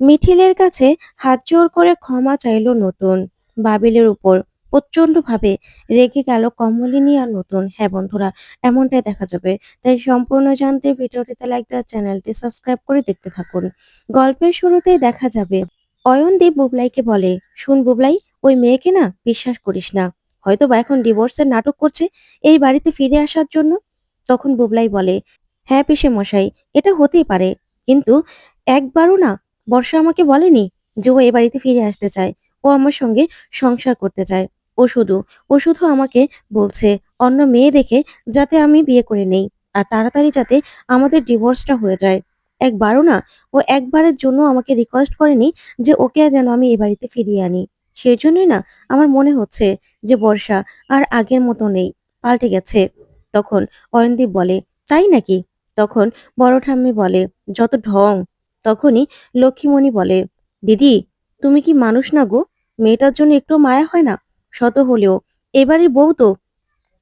মিঠিলের কাছে হাত জোড় করে ক্ষমা চাইল নতুন। বাবিলের উপর প্রচন্ডভাবে রেগে গেল কমলিনী আর নতুন। হ্যাঁ বন্ধুরা, এমনটাই দেখা যাবে। তাই সম্পূর্ণ জানতে ভিডিওটিতে লাইক দেওয়ার চ্যানেলটি সাবস্ক্রাইব করে দেখতে থাকুন। গল্পের শুরুতেই দেখা যাবে, অয়নদীপ বুবলাইকে বলে, শুন বুবলাই, ওই মেয়েকে না বিশ্বাস করিস না। হয়তো বা এখন ডিভোর্সের নাটক করছে এই বাড়িতে ফিরে আসার জন্য? তখন বুবলাই বলে হ্যাঁ পিসে মশাই এটা হতেই পারে। কিন্তু একবারও না বর্ষা আমাকে বলেনি যে ও এ বাড়িতে ফিরে আসতে চায়। ও আমার সঙ্গে সংসার করতে চায়। ও শুধু ও শুধু আমাকে বলছে, অন্য মেয়ে দেখে যাতে আমি বিয়ে করে নেই আর তাড়াতাড়ি যাতে আমাদের ডিভোর্সটা হয়ে যায়। একবারও না, ও একবারের জন্য আমাকে রিকোয়েস্ট করেনি যে ওকে যেন আমি এ বাড়িতে ফিরিয়ে আনি। সেই জন্যই না আমার মনে হচ্ছে যে বর্ষা আর আগের মতো নেই। পাল্টে গেছে। তখন অয়নদীপ বলে, তাই নাকি? তখন বড় ঠাম্মি বলে, যত ঢং তখনই লক্ষ্মীমণি বলে, দিদি, তুমি কি মানুষ না গো? মেয়েটার জন্য একটু মায়া হয় না? শত হলেও। এবারের বউ তো।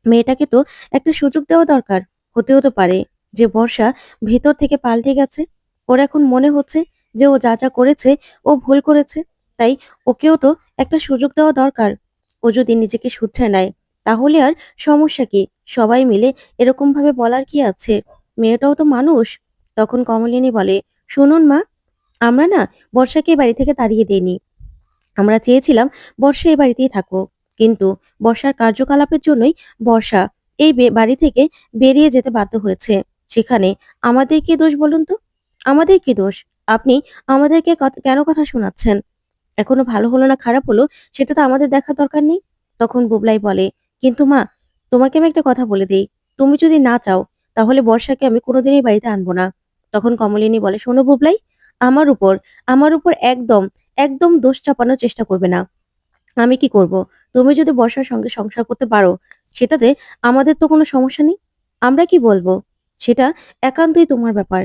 মেয়েটাকে তো একটা সুযোগ দেওয়া দরকার। হতে হতে পারে যে বর্ষা ভেতর থেকে পাল্টে গেছে। ওর এখন মনে হচ্ছে যে ও যা যা করেছে, ও ভুল করেছে। তাই ওকেও তো একটা সুযোগ দেওয়া দরকার। ও যদি নিজেকে শুধরে নেয়, তাহলে আর সমস্যা কি? সবাই মিলে এরকম ভাবে বলার কি আছে? মেয়েটাও তো মানুষ। তখন কমলিনী বলে শুনুন মা, আমরা না বর্ষাকে বাড়ি থেকে তাড়িয়ে দেইনি। আমরা চেয়েছিলাম বর্ষা এই বাড়িতেই থাকুক, কিন্তু বর্ষার কার্যকলাপের জন্যই বর্ষা এই বাড়ি থেকে বেরিয়ে যেতে বাধ্য হয়েছে। সেখানে আমাদের কি দোষ বলুন তো? আমাদের কি দোষ? আপনি আমাদেরকে কেন কথা শোনাচ্ছেন? এখনও ভালো হলো না, খারাপ হলো, সেটা তো আমাদের দেখার দরকার নেই। তখন বুবলাই বলে, কিন্তু মা, তোমাকে আমি একটা কথা বলে দিই। তুমি যদি না চাও, তাহলে বর্ষাকে আমি কোনোদিনই বাড়িতে আনব না। তখন কমলিনী বলে, শোনো বুবলাই, আমার উপর আমার উপর একদম একদম দোষ চাপানোর চেষ্টা করবে না। আমি কি করব? তুমি যদি বর্ষার সঙ্গে সংসার করতে পারো, সেটাতে আমাদের তো কোনো সমস্যা নেই। আমরা কি বলব? সেটা একান্তই তোমার ব্যাপার।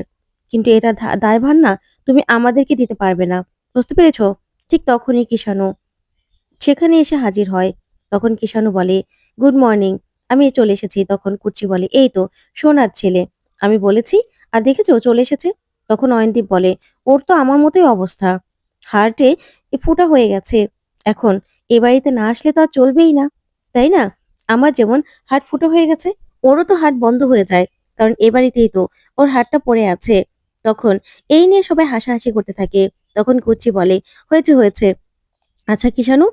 কিন্তু এটা দায়ভার না, তুমি আমাদেরকে দিতে পারবে না। বুঝতে পেরেছ? ঠিক তখনই কিষাণু, সেখানে এসে হাজির হয়। তখন কিষাণু বলে, গুড মর্নিং, আমি চলে এসেছি। তখন কুচি বলে, এই তো, সোনার ছেলে। আমি বলেছি আর দেখেছ চলে এসেছে? তখন অয়নদীপ বলে, ওর তো আমার মতোই অবস্থা। হার্টে ফুটা হয়ে গেছে। এখন এ বাড়িতে না আসলে তো আর চলবেই না, তাই না? আমার যেমন হার্ট ফুটো হয়ে গেছে, ওরও তো হার্ট বন্ধ হয়ে যায়, কারণ এ বাড়িতেই তো ওর হার্টটা পড়ে আছে। তখন এই নিয়ে সবাই হাসাহাসি করতে থাকে। তখন কুচি বলে, হয়েছে হয়েছে। আচ্ছা কিষানু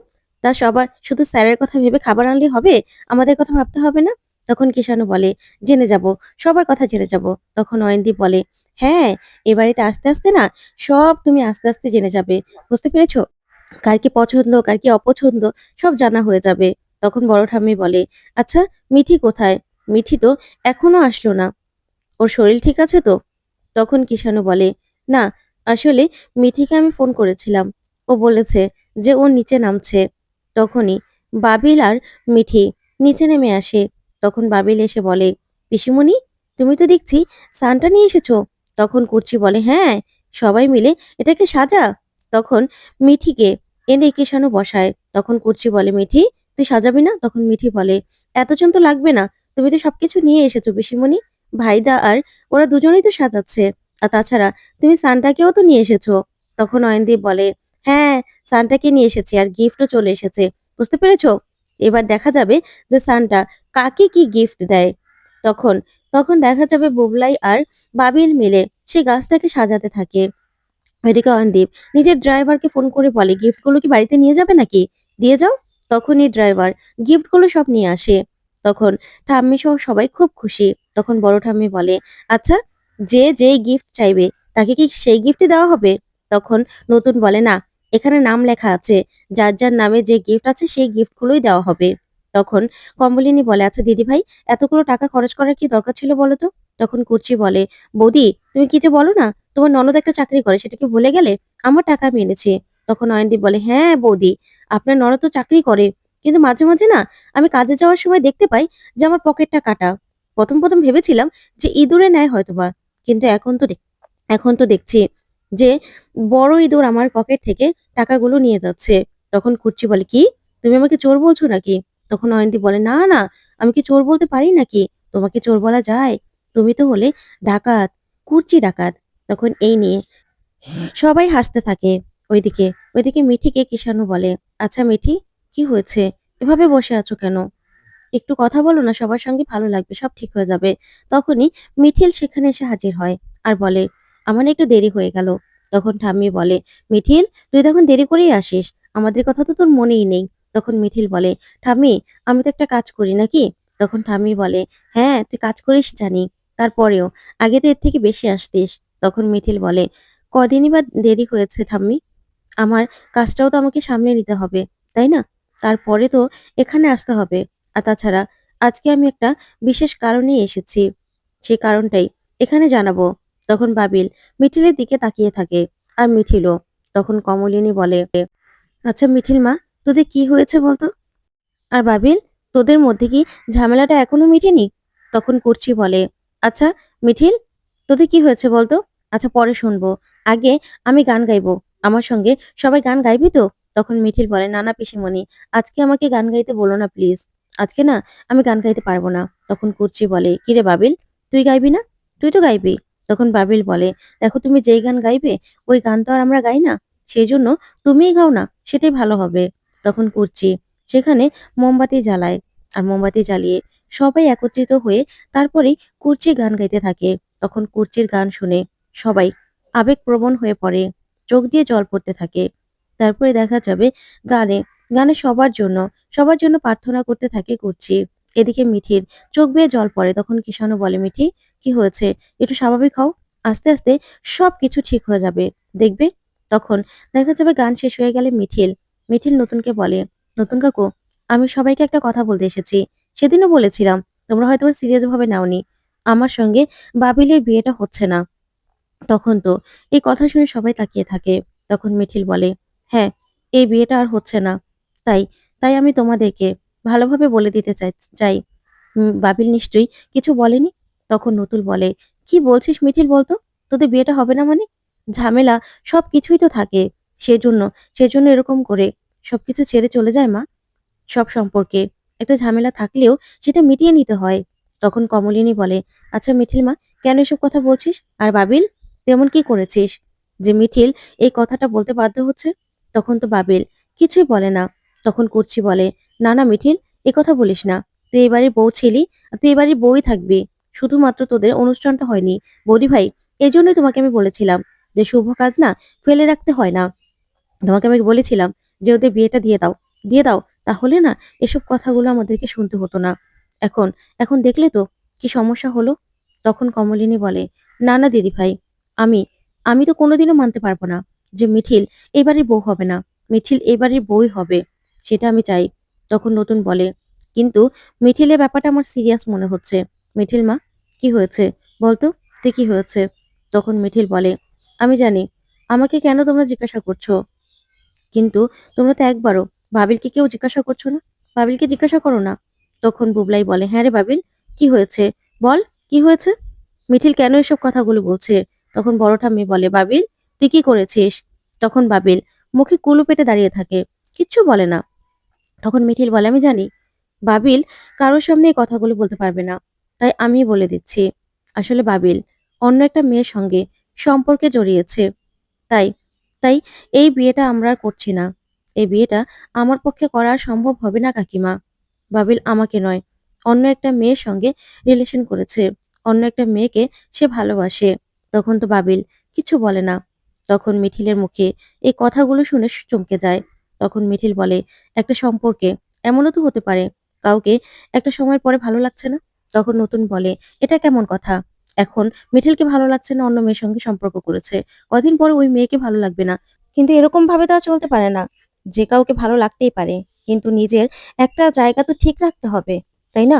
তা সবার শুধু স্যারের কথা ভেবে খাবার আনলে হবে? আমাদের কথা ভাবতে হবে না? তখন কিষাণু বলে, জেনে যাব, সবার কথা জেনে যাব। তখন অয়নদীপ বলে হ্যাঁ এ বাড়িতে আস্তে আস্তে না সব তুমি আস্তে আস্তে জেনে যাবে, বুঝতে পেরেছ? কার কি পছন্দ, কার কি অপছন্দ, সব জানা হয়ে যাবে। তখন বড় ঠাম্মি বলে আচ্ছা মিঠি কোথায়? মিঠি তো এখনও আসলো না। ওর শরীর ঠিক আছে তো? তখন কিষাণু বলে, না, আসলে মিঠিকে আমি ফোন করেছিলাম। ও বলেছে যে ও নিচে নামছে। তখনই বাবিল আর মিঠি নিচে নেমে আসে। তখন বাবিল এসে বলে, পিসিমণি, তুমি তো দেখছি সানটা নিয়ে এসেছ। তখন কুর্চি বলে হ্যাঁ সবাই মিলে এটাকে সাজা। তখন মিঠিকে এনে কিষাণু বসায়। তখন কুর্চি বলে, মিঠি, তুই সাজাবি না? তখন মিঠি বলে, এতজন তো লাগবে না, তুমি তো সবকিছু নিয়ে এসেছ পিসিমণি। ভাইদা আর ওরা দুজনেই তো সাজাচ্ছে, আর তাছাড়া তুমি সানটাকেও তো নিয়ে এসেছ। তখন অয়নদীপ বলে হ্যাঁ সানটাকে নিয়ে এসেছি আর গিফটও চলে এসেছে, বুঝতে পেরেছ? এবার দেখা যাবে যে সানটা কাকে কি গিফট দেয়? তখন তখন দেখা যাবে বুবলাই আর বাবিল মিলে সে গাছটাকে সাজাতে থাকে। এদিকে অয়নদীপ নিজের ড্রাইভারকে ফোন করে বলে গিফটগুলো কি বাড়িতে নিয়ে যাবে নাকি? দিয়ে যাও। তখনই ড্রাইভার গিফটগুলো সব নিয়ে আসে। তখন ঠাম্মি সহ সবাই খুব খুশি। তখন বড় ঠাম্মি বলে আচ্ছা যে যেই গিফট চাইবে, তাকে কি সেই গিফটই দেওয়া হবে? তখন নতুন বলে, না, এখানে নাম লেখা আছে। যার যার নামে যে গিফট আছে, সেই গিফটগুলোই দেওয়া হবে। তখন কম্বলিনী বলে আচ্ছা দিদি ভাই, এতগুলো টাকা খরচ করার কি দরকার ছিল বলো তো? তখন কুচি বলে, বৌদি, তুমি কি যে বলো না, তোমার ননদ একটা চাকরি করে, সেটা কি ভুলে গেলে? আমার টাকা আমি এনেছি। তখন অয়নদীপ বলে হ্যাঁ বৌদি, আপনার ননদ তো চাকরি করে, কিন্তু মাঝে মাঝে না আমি কাজে যাওয়ার সময় দেখতে পাই যে আমার পকেটটা কাটা। প্রথম প্রথম ভেবেছিলাম যে ইঁদুরে নেয় হয়তোবা, কিন্তু এখন তো এখন তো দেখছি যে বড় ইঁদুর আমার পকেট থেকে টাকাগুলো নিয়ে যাচ্ছে। তখন কুচ্চি বলে, কি? তুমি আমাকে চোর বলছো নাকি? তখন অয়ন্তী বলে, না না, আমি কি চোর বলতে পারি নাকি? তোমাকে চোর বলা যায়? তুমি তো হলে ডাকাত, কুর্চি ডাকাত। তখন এই নিয়ে সবাই হাসতে থাকে ওইদিকে। ওইদিকে মিঠিকে কিষানু বলে আচ্ছা মিঠি, কি হয়েছে? এভাবে বসে আছো কেন? একটু কথা বলো না, সবার সঙ্গে ভালো লাগবে, সব ঠিক হয়ে যাবে। তখনই মিঠিল সেখানে এসে হাজির হয় আর বলে, আমার একটু দেরি হয়ে গেল। তখন ঠাম্মি বলে, মিঠিল, তুই তখন দেরি করেই আসিস। আমাদের কথা তো তোর মনেই নেই। তখন মিঠিল বলে, ঠাম্মি, আমি তো একটা কাজ করি নাকি? তখন ঠাম্মি বলে হ্যাঁ তুই কাজ করিস জানি, তারপরেও, আগে তো এর থেকে বেশি আসতিস। তখন মিঠিল বলে, কদিনই বা দেরি হয়েছে ঠাম্মি? আমার কাজটাও তো আমাকে সামনে নিতে হবে, তাই না? তারপরে তো এখানে আসতে হবে। আর তাছাড়া, আজকে আমি একটা বিশেষ কারণেই এসেছি সেই কারণটাই এখানে জানাব। তখন বাবিল মিঠিলের দিকে তাকিয়ে থাকে, আর মিঠিলও। তখন কমলিনী বলে আচ্ছা মিঠিল মা তোদের কি হয়েছে বলতো? আর বাবিল, তোদের মধ্যে কি ঝামেলাটা এখনও মিটেনি? তখন করছি বলে আচ্ছা মিঠিল, তোদের কি হয়েছে বলতো? আচ্ছা পরে শুনব। আগে আমি গান গাইবো, আমার সঙ্গে সবাই গান গাইবি তো? তখন মিঠিল বলে, না না, পিসিমণি, আজকে আমাকে গান গাইতে বলো না, প্লিজ। আজকে না, আমি গান গাইতে পারব না। তখন কুর্চি বলে, কিরে বাবিল, তুই গাইবি না? তুই তো গাইবি। তখন বাবিল বলে, দেখো তুমি যেই গান গাইবে, ওই গান তো আর আমরা গাই না। সেই জন্য তুমিই গাও না, সেটাই ভালো হবে। তখন কুর্চি সেখানে মোমবাতি জ্বালায় আর মোমবাতি জ্বালিয়ে সবাই একত্রিত হয়ে তারপরেই কুর্চি গান গাইতে থাকে। তখন কুর্চির গান শুনে সবাই আবেগপ্রবণ হয়ে পড়ে, চোখ দিয়ে জল পড়তে থাকে। তারপরে দেখা যাবে গানে গানে সবার জন্য সবার জন্য প্রার্থনা করতে থাকে কুর্চি। এদিকে মিঠির চোখ বেয়ে জল পড়ে, তখন কিষানু বলে, মিঠি, কি হয়েছে? একটু স্বাভাবিক হও, আস্তে আস্তে সব কিছু ঠিক হয়ে যাবে, দেখবে? তখন দেখা যাবে গান শেষ হয়ে গেলে মিঠিল মিঠিল নতুনকে বলে, নতুন কাকু, আমি সবাইকে একটা কথা বলতে এসেছি। সেদিনও বলেছিলাম, তোমরা হয়তো সিরিয়াস ভাবে নাওনি। আমার সঙ্গে বাবিলের বিয়েটা হচ্ছে না। তখন তো এই কথা শুনে সবাই তাকিয়ে থাকে। তখন মিঠিল বলে হ্যাঁ এই বিয়েটা আর হচ্ছে না। তাই তাই আমি তোমাদেরকে ভালোভাবে বলে দিতে চাই চাই। বাবিল নিশ্চয়ই কিছু বলেনি? তখন নতুল বলে, কি বলছিস মিঠিল বলতো? তোদের বিয়েটা হবে না মানে? ঝামেলা সব কিছুই তো থাকে। সেজন্য সেজন্য এরকম করে সবকিছু ছেড়ে চলে যায় মা। সব সম্পর্কে একটা ঝামেলা থাকলেও সেটা মিটিয়ে নিতে হয়। তখন কমলিনী বলে আচ্ছা মিঠিল মা, কেন এসব কথা বলছিস? আর বাবিল তেমন কি করেছিস? যে মিঠিল এই কথাটা বলতে বাধ্য হচ্ছে, তখন তো বাবিল কিছুই বলে না। তখন কুর্চি বলে, না না মিঠিল, এ কথা বলিস না। তুই এই বাড়ির বউ ছিলি তুই এই বাড়ির বউই থাকবি। শুধুমাত্র তোদের অনুষ্ঠানটা হয়নি। বৌদি ভাই, এই জন্যই তোমাকে আমি বলেছিলাম যে শুভ কাজ না ফেলে রাখতে হয় না। তোমাকে আমি বলেছিলাম যে ওদের বিয়েটা দিয়ে দাও দিয়ে দাও, তাহলে না এসব কথাগুলো আমাদেরকে শুনতে হতো না। এখন এখন দেখলে তো কি সমস্যা হলো? তখন কমলিনী বলে, না না, দিদি ভাই, আমি আমি তো কোনোদিনও মানতে পারব না যে মিঠিল এবারের বউ হবে না, মিঠিল এবারের বউই হবে, সেটা আমি চাই। তখন নতুন বলে, কিন্তু মিঠিলের ব্যাপারটা আমার সিরিয়াস মনে হচ্ছে। মিঠিল মা, কি হয়েছে? বলতো, তুই কি হয়েছে? তখন মিঠিল বলে, আমি জানি, আমাকে কেন তোমরা জিজ্ঞাসা করছ? কিন্তু তোমরা তো একবারও বাবিলকে কেউ জিজ্ঞাসা করছ না? বাবিলকে জিজ্ঞাসা করো না। তখন বুবলাই বলে হ্যাঁ রে বাবিল, কি হয়েছে? বল, কি হয়েছে? মিঠিল কেন এসব কথাগুলো বলছে? তখন বড় ঠাম্মি বলে, বাবিল, তুই কি করেছিস? তখন বাবিল, মুখে কুলু পেটে দাঁড়িয়ে থাকে, কিচ্ছু বলে না। তখন মিঠিল বলে, আমি জানি, বাবিল কারোর সামনে এই কথাগুলো বলতে পারবে না, তাই আমি বলে দিচ্ছি। আসলে বাবিল অন্য একটা মেয়ের সঙ্গে সম্পর্কে জড়িয়েছে, তাই তাই এই বিয়েটা আমরা আর করছি না। এই বিয়েটা আমার পক্ষে করা সম্ভব হবে না, কাকিমা। বাবিল আমাকে নয়। অন্য একটা মেয়ের সঙ্গে রিলেশন করেছে। অন্য একটা মেয়েকে সে ভালোবাসে। তখন তো বাবিল কিছু বলে না। তখন মিঠিলের মুখে এই কথাগুলো শুনে চমকে যায়। তখন মিঠিল বলে, একটা সম্পর্কে এমনও তো হতে পারে। কাউকে একটা সময়ের পরে ভালো লাগছে না? তখন নতুন বলে, এটা কেমন কথা? এখন মিঠিলকে ভালো লাগছে না, অন্য মেয়ের সঙ্গে সম্পর্ক করেছে। কদিন পরে ওই মেয়েকে ভালো লাগবে না। কিন্তু এরকম ভাবে তো চলতে পারে না। যে কাউকে ভালো লাগতেই পারে, কিন্তু নিজের একটা জায়গা তো ঠিক রাখতে হবে, তাই না?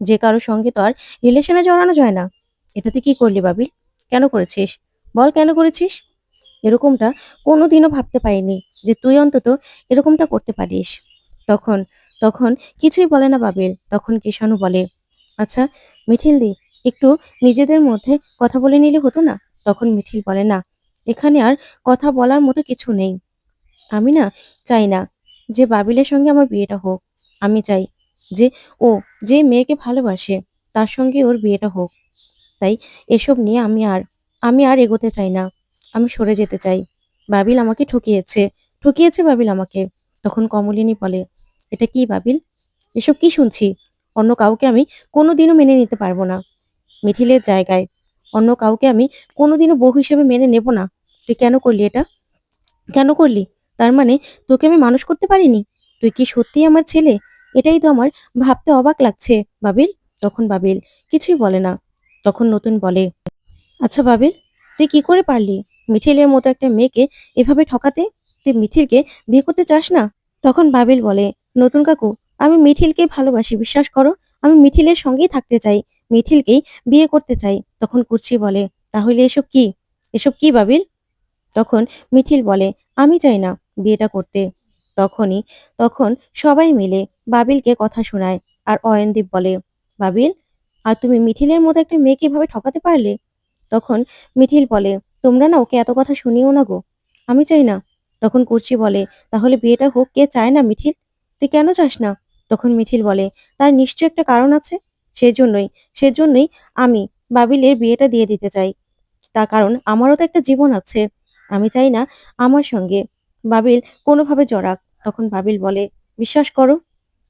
যে কারোর সঙ্গে তো আর রিলেশনে জড়ানো যায় না। এটা তুই কি করলি বাবি কেন করেছিস? বল কেন করেছিস? এরকমটা কোনোদিনও ভাবতে পারিনি যে তুই অন্তত এরকমটা করতে পারিস। তখন তখন কিছুই বলে না বাবিল। তখন কিষানু বলে আচ্ছা মিঠিল দি একটু নিজেদের মধ্যে কথা বলে নিলে হতো না তখন মিঠিল বলে না এখানে আর কথা বলার মতো কিছু নেই আমি না চাই না যে বাবিলের সঙ্গে আমার বিয়েটা হোক আমি চাই যে ও যে মেয়েকে ভালোবাসে তার সঙ্গে ওর বিয়েটা হোক তাই এসব নিয়ে আমি আর আমি আর এগোতে চাই না আমি সরে যেতে চাই। বাবিল আমাকে ঠকিয়েছে। ঠকিয়েছে বাবিল আমাকে। তখন কমলিনী বলে, "এটা কি বাবিল? এসব কি শুনছি? অন্য কাউকে আমি কোনোদিনও মেনে নিতে পারব না। মিঠিলের জায়গায় অন্য কাউকে আমি কোনোদিনও বউ হিসেবে মেনে নেব না। তুই কেন করলি এটা? কেন করলি? তার মানে তোকে আমি মানুষ করতে পারিনি? তুই কি সত্যিই আমার ছেলে? এটাই তো আমার ভাবতে অবাক লাগছে, বাবিল।" তখন বাবিল কিছুই বলে না। তখন নতুন বলে, "আচ্ছা বাবিল, তুই কি করে পারলি মিঠিলের মতো একটা মেয়েকে এভাবে ঠকাতে? তুই মিঠিলকে বিয়ে করতে চাস না?" তখন বাবিল বলে, "নতুন কাকু, আমি মিঠিলকেই ভালোবাসি, বিশ্বাস করো। আমি মিঠিলের সঙ্গেই থাকতে চাই। মিঠিলকেই বিয়ে করতে চাই।" তখন কুর্চি বলে, "তাহলে এসব কি? এসব কি বাবিল?" তখন মিঠিল বলে, "আমি চাই না বিয়েটা করতে।" তখনই তখন সবাই মিলে বাবিলকে কথা শোনায়। আর অয়নদীপ বলে, "বাবিল, আর তুমি মিঠিলের মতো একটা মেয়েকে এভাবে ঠকাতে পারলে?" তখন মিঠিল বলে, "তোমরা না ওকে এত কথা শুনিও না গো। আমি চাই না।" তখন কুর্চি বলে, "তাহলে বিয়েটা হোক, কে চায় না মিঠিল? তুই কেন চাস না?" তখন মিঠিল বলে, "তার নিশ্চয় একটা কারণ আছে। সেজন্যই সেজন্যই আমি বাবিলের বিয়েটা দিয়ে দিতে চাই। তার কারণ আমারও তো একটা জীবন আছে। আমি চাই না আমার সঙ্গে বাবিল কোনোভাবে জড়াক।" তখন বাবিল বলে, "বিশ্বাস করো,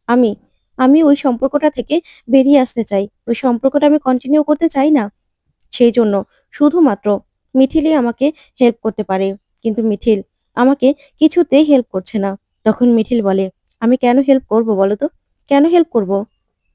আমি আমি ওই সম্পর্কটা থেকে বেরিয়ে আসতে চাই। ওই সম্পর্কটা আমি কন্টিনিউ করতে চাই না। সেই জন্য শুধুমাত্র মিঠিলই আমাকে হেল্প করতে পারে। কিন্তু মিঠিল আমাকে কিছুতেই হেল্প করছে না। তখন মিঠিল বলে, "আমি কেন হেল্প করব বলো তো? কেন হেল্প করব?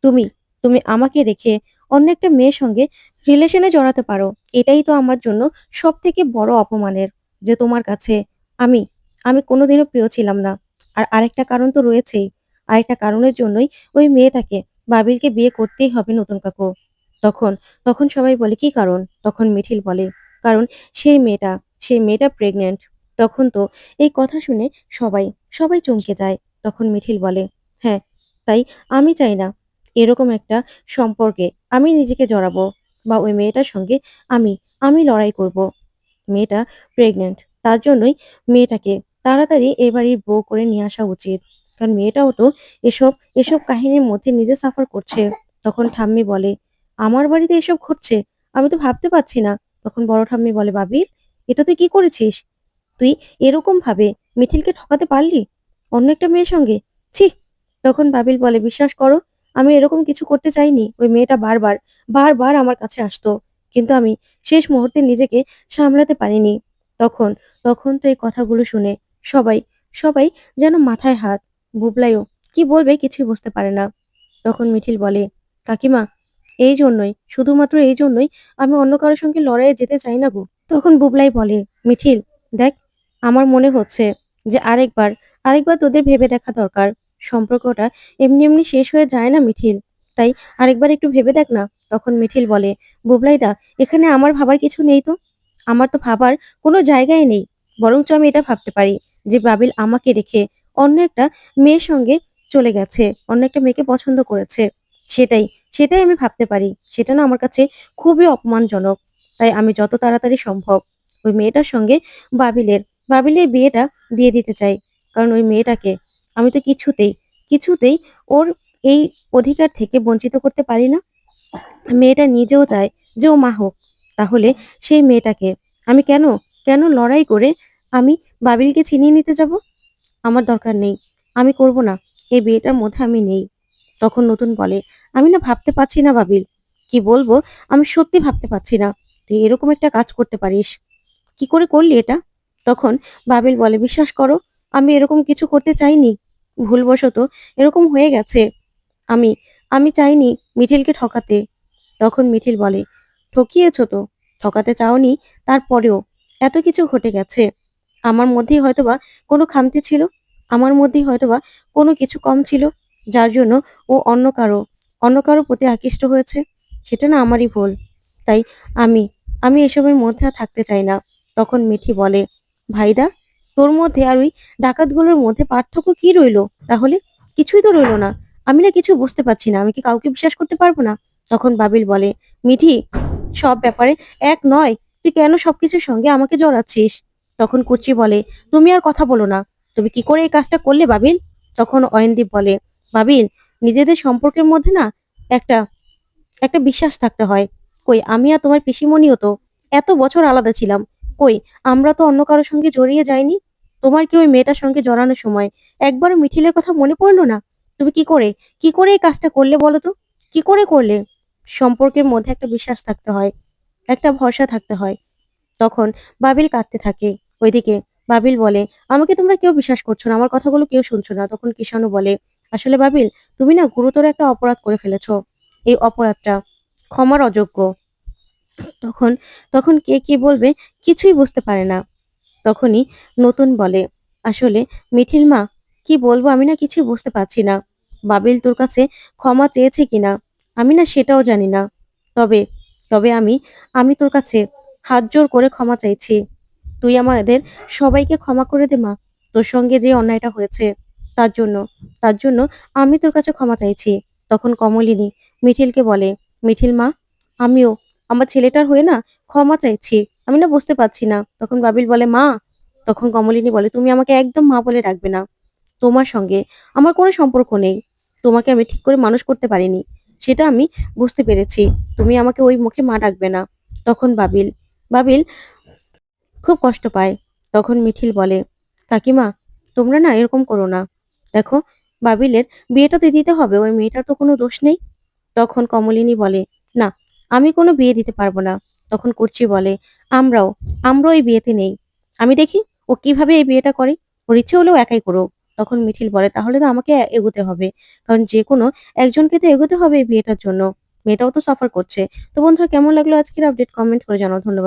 তুমি, তুমি আমাকে রেখে অন্য একটা মেয়ের সঙ্গে রিলেশনে জড়াতে পারো। এটাই তো আমার জন্য সব থেকে বড় অপমানের যে তোমার কাছে আমি, আমি কোনোদিনও প্রিয় ছিলাম না। আর আরেকটা কারণ তো রয়েছেই। আরেকটা কারণের জন্যই ওই মেয়েটাকে বাবিলকে বিয়ে করতেই হবে নতুন কাকু।" তখন তখন সবাই বলে, "কি কারণ?" তখন মিঠিল বলে, "কারণ সেই মেয়েটা, সেই মেয়েটা প্রেগন্যান্ট।" তখন তো এই কথা শুনে সবাই, সবাই চমকে যায়। তখন মিঠিল বলে, "হ্যাঁ, তাই আমি চাই না এরকম একটা সম্পর্কে আমি নিজেকে জড়াবো বা ওই মেয়েটার সঙ্গে আমি, আমি লড়াই করব। মেয়েটা প্রেগনেন্ট তার জন্যই মেয়েটাকে তাড়াতাড়ি এ বাড়ির বউ করে নিয়ে আসা উচিত। কারণ মেয়েটাও তো এসব, এসব কাহিনীর মধ্যে নিজে সাফার করছে।" তখন ঠাম্মি বলে, আমার বাড়িতে এসব ঘটছে? আমি তো ভাবতে পারছি না। তখন বড় ঠাম্মি বলে, "বাবিল, এটা তুই কি করেছিস? তুই এরকম ভাবে মিঠিলকে ঠকাতে পারলি? অন্য একটা মেয়ের সঙ্গে? ছিঃ!" তখন বাবিল বলে, "বিশ্বাস করো, আমি এরকম কিছু করতে চাইনি। ওই মেয়েটা বারবার, বারবার আমার কাছে আসতো। কিন্তু আমি শেষ মুহূর্তে নিজেকে সামলাতে পারিনি।" তখন, তখন তো এই কথাগুলো শুনে সবাই, সবাই যেন মাথায় হাত। বুবলাইও কি বলবে কিছুই বুঝতে পারে না। তখন মিঠিল বলে, "কাকিমা, এই জন্যই, শুধুমাত্র এই জন্যই আমি অন্য কারোর সঙ্গে লড়াইয়ে যেতে চাই না গো। তখন বুবলাই বলে, মিঠিল, দেখ আমার মনে হচ্ছে যে আরেকবার, আরেকবার তোদের ভেবে দেখা দরকার। সম্পর্কটা এমনি এমনি শেষ হয়ে যায় না মিঠিল। তাই আরেকবার একটু ভেবে দেখ না। তখন মিঠিল বলে, বুবলাইদা, এখানে আমার ভাবার কিছু নেই তো। আমার তো ভাবার কোনো জায়গায় নেই। বরঞ্চ আমি এটা ভাবতে পারি যে বাবিল আমাকে রেখে অন্য একটা মেয়ের সঙ্গে চলে গেছে, অন্য একটা মেয়েকে পছন্দ করেছে। সেটাই, সেটাই আমি ভাবতে পারি। সেটা না আমার কাছে খুবই অপমানজনক। তাই আমি যত তাড়াতাড়ি সম্ভব ওই মেয়েটার সঙ্গে বাবিলের, বাবিলের বিয়েটা দিয়ে দিতে চাই। কারণ ওই মেয়েটাকে আমি তো কিছুতেই, কিছুতেই ওর এই অধিকার থেকে বঞ্চিত করতে পারি না। মেয়েটা নিজেও চায় যে ও মা হোক। তাহলে সেই মেয়েটাকে আমি কেন, কেন লড়াই করে আমি বাবিলকে ছিনিয়ে নিতে যাব? আমার দরকার নেই। আমি করব না। এই বিয়েটার মধ্যে আমি নেই। তখন নতুন বলে, "আমি না ভাবতে পারছি না বাবিল। কি বলব আমি সত্যি ভাবতে পারছি না। তুই এরকম একটা কাজ করতে পারিস। কি করে করলি এটা?" তখন বাবিল বলে, "বিশ্বাস করো, আমি এরকম কিছু করতে চাইনি। ভুলবশত এরকম হয়ে গেছে। আমি, আমি চাইনি মিঠিলকে ঠকাতে।" তখন মিঠিল বলে, "ঠকিয়েছ তো। ঠকাতে চাওনি, তারপরেও এত কিছু ঘটে গেছে। আমার মধ্যেই হয়তোবা কোনো খামতি ছিল। আমার মধ্যেই হয়তোবা কোনো কিছু কম ছিল। যার জন্য ও অন্য কারও, অন্য কারও প্রতি আকৃষ্ট হয়েছে। সেটা না আমারই ভুল। তাই আমি, আমি এসবের মধ্যে থাকতে চাই না।" তখন মিঠি বলে, "ভাইদা, তোর মধ্যে আর ওই ডাকাতগুলোর মধ্যে পার্থক্য কি রইল তাহলে? কিছুই তো রইল না। আমি না কিছু বুঝতে পারছি না। আমি কি কাউকে বিশ্বাস করতে পারব না?" তখন বাবিল বলে, "মিঠি, সব ব্যাপারে এক নয়। তুই কেন সবকিছুর সঙ্গে আমাকে জড়াচ্ছিস?" তখন কুচি বলে, "তুমি আর কথা বলো না। তুমি কি করে এই কাজটা করলে বাবিল?" তখন অয়নদীপ বলে, "বাবিল, নিজেদের সম্পর্কের মধ্যে না একটা, একটা বিশ্বাস থাকতে হয়। কই আমি আর তোমার পিসিমণিও তো এত বছর আলাদা ছিলাম। কই, আমরা তো অন্য কারও সঙ্গে জড়িয়ে যাইনি। তোমার কি ওই মেয়েটার সঙ্গে জড়ানোর সময় একবার মিঠিলের কথা মনে পড়ল না? তুমি কি করে কি করে এই কাজটা করলে বলো তো? কি করে করলে? সম্পর্কের মধ্যে একটা বিশ্বাস থাকতে হয়, একটা ভরসা থাকতে হয়। তখন বাবিল কাঁদতে থাকে। ওইদিকে বাবিল বলে, আমাকে তোমরা কেউ বিশ্বাস করছ না, আমার কথাগুলো কেউ শুনছো না। তখন কিষানু বলে, আসলে বাবিল, তুমি না গুরুতর একটা অপরাধ করে ফেলেছো। এই অপরাধটা ক্ষমার অযোগ্য। তখন তখন কে কি বলবে কিছুই বুঝতে পারে না। তখনই নতুন বলে, আসলে মিঠিল মা, কি বলব আমি না কিছুই বুঝতে পারছি না। বাবিল তোর কাছে ক্ষমা চেয়েছে কিনা আমি না সেটাও জানি না। তবে তবে আমি আমি তোর কাছে হাত জোর করে ক্ষমা চাইছি। তুই আমাদের সবাইকে ক্ষমা করে দে মা, তোর সঙ্গে যে অন্যায়টা হয়েছে, তার জন্য তার জন্য আমি তোর কাছে ক্ষমা চাইছি। তখন কমলিনী মিঠিলকে বলে, মিঠিল মা, আমিও আমার ছেলেটার হয়ে না ক্ষমা চাইছি। আমি না বুঝতে পারছি না। তখন বাবিল বলে, মা। তখন কমলিনী বলে, তুমি আমাকে একদম মা বলে ডাকবে না। তোমার সঙ্গে আমার কোনো সম্পর্ক নেই। তোমাকে আমি ঠিক করে মানুষ করতে পারিনি। সেটা আমি বুঝতে পেরেছি। তুমি আমাকে ওই মুখে মা ডাকবে না। তখন বাবিল বাবিল খুব কষ্ট পায়। তখন মিঠিল বলে, কাকিমা, তোমরা না এরকম করো না। দেখো, বাবিলের বিয়েটা তো দিতে হবে। ওই মেয়েটার তো কোনো দোষ নেই? তখন কমলিনী বলে, না আমি কোনো বিয়ে দিতে পারব না। তখন কুর্চি বলে, আমরাও আমরাও এই বিয়েতে নেই। আমি দেখি ও কীভাবে এই বিয়েটা করে। ওর ইচ্ছে হলেও একাই করুক। তখন মিঠিল বলে, তাহলে তো আমাকে এগোতে হবে। কারণ যে কোনো একজনকে তো এগোতে হবে এই বিয়েটার জন্য। মেয়েটাও তো সাফার করছে। তো বন্ধুরা, কেমন লাগল আজকের আপডেট কমেন্ট করে জানাও। ধন্যবাদ।